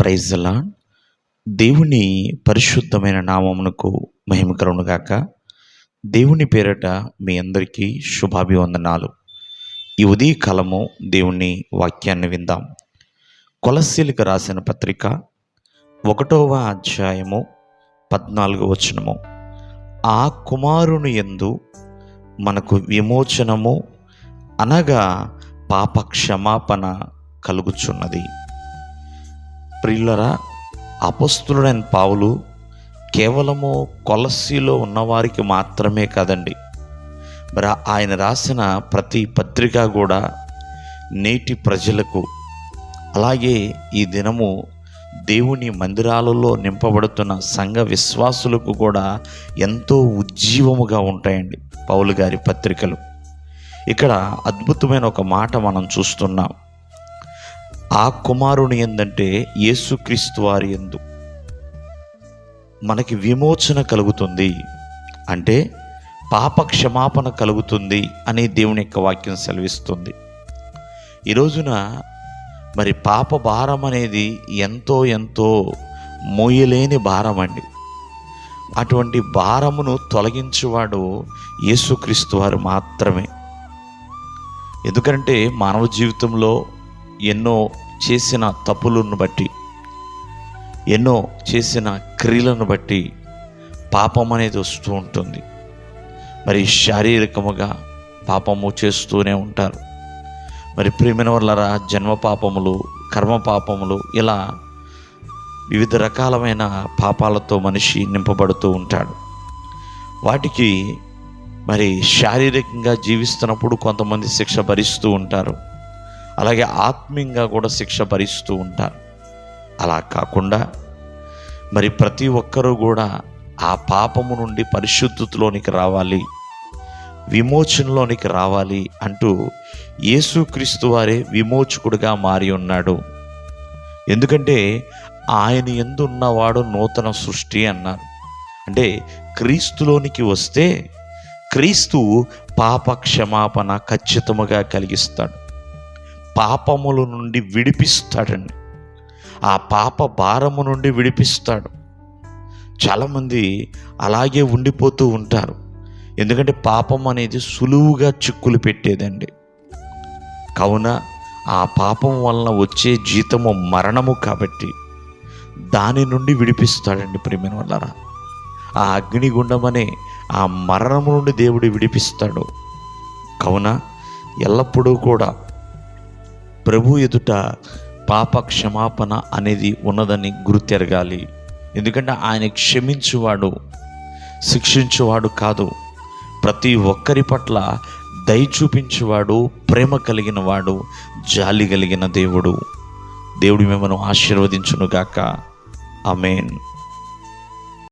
ప్రైజ్లా దేవుని పరిశుద్ధమైన నామమునకు మహిమ కలుగునుగాక దేవుని పేరట మీ అందరికీ శుభాభివందనాలు. ఈ ఉదయకాలము దేవుని వాక్యాన్ని విందాం. కొలస్సీలకు రాసిన పత్రిక ఒకటవ అధ్యాయము పద్నాలుగు వచనము. ఆ కుమారుని యందు మనకు విమోచనము అనగా పాప క్షమాపణ కలుగుచున్నది. ప్రియులరా అపస్తులుడైన పావులు కేవలము కొలసీలో ఉన్నవారికి మాత్రమే కాదండి. మరి ఆయన రాసిన ప్రతి పత్రిక కూడా నేటి ప్రజలకు అలాగే ఈ దినము దేవుని మందిరాలలో నింపబడుతున్న సంఘ విశ్వాసులకు కూడా ఎంతో ఉజ్జీవముగా ఉంటాయండి పౌలు గారి పత్రికలు. ఇక్కడ అద్భుతమైన ఒక మాట మనం చూస్తున్నాం. ఆ కుమారుని ఏందంటే యేసుక్రీస్తు వారి ఎందు. మనకి విమోచన కలుగుతుంది. అంటే పాప క్షమాపణ కలుగుతుంది అనే దేవుని యొక్క వాక్యం సెలవిస్తుంది. ఈ రోజున మరి పాప భారం అనేది ఎంతో ఎంతో మోయలేని భారం అండి. అటువంటి భారమును తొలగించేవాడు యేసుక్రీస్తు వారు మాత్రమే. ఎందుకంటే మానవ జీవితంలో ఎన్నో చేసిన తప్పులను బట్టి ఎన్నో చేసిన క్రియలను బట్టి పాపం అనేది వస్తూ ఉంటుంది. మరి శారీరకముగా పాపము చేస్తూనే ఉంటారు. మరి ప్రేమిన వల్లరా జన్మ పాపములు కర్మ పాపములు ఇలా వివిధ రకాలమైన పాపాలతో మనిషి నింపబడుతూ ఉంటాడు. వాటికి మరి శారీరకంగా జీవిస్తున్నప్పుడు కొంతమంది శిక్ష భరిస్తూ ఉంటారు. అలాగే ఆత్మీయంగా కూడా శిక్ష భరిస్తూ ఉంటారు. అలా కాకుండా మరి ప్రతి ఒక్కరూ కూడా ఆ పాపము నుండి పరిశుద్ధతలోనికి రావాలి విమోచనలోనికి రావాలి అంటూ యేసుక్రీస్తు వారే విమోచకుడుగా మారి ఉన్నాడు. ఎందుకంటే ఆయన ఎందున్నవాడు నూతన సృష్టి అన్నారు. అంటే క్రీస్తులోనికి వస్తే క్రీస్తు పాప క్షమాపణ ఖచ్చితముగా కలిగిస్తాడు. పాపముల నుండి విడిపిస్తాడండి. ఆ పాప భారము నుండి విడిపిస్తాడు. చాలామంది అలాగే ఉండిపోతూ ఉంటారు. ఎందుకంటే పాపం అనేది సులువుగా చిక్కులు పెట్టేదండి. కావున ఆ పాపం వలన వచ్చే జీతము మరణము కాబట్టి దాని నుండి విడిపిస్తాడండి ప్రేమిన వల్లరా. ఆ అగ్నిగుండమనే ఆ మరణము నుండి దేవుడు విడిపిస్తాడు. కావున ఎల్లప్పుడూ కూడా ప్రభు ఎదుట పాప క్షమాపణ అనేది ఉన్నదని గుర్తెరగాలి. ఎందుకంటే ఆయన క్షమించువాడు శిక్షించువాడు కాదు. ప్రతి ఒక్కరి పట్ల దయ చూపించేవాడు ప్రేమ కలిగిన వాడు జాలి కలిగిన దేవుడు. దేవుడు మిమ్మల్ని ఆశీర్వదించునుగాక. అమేన్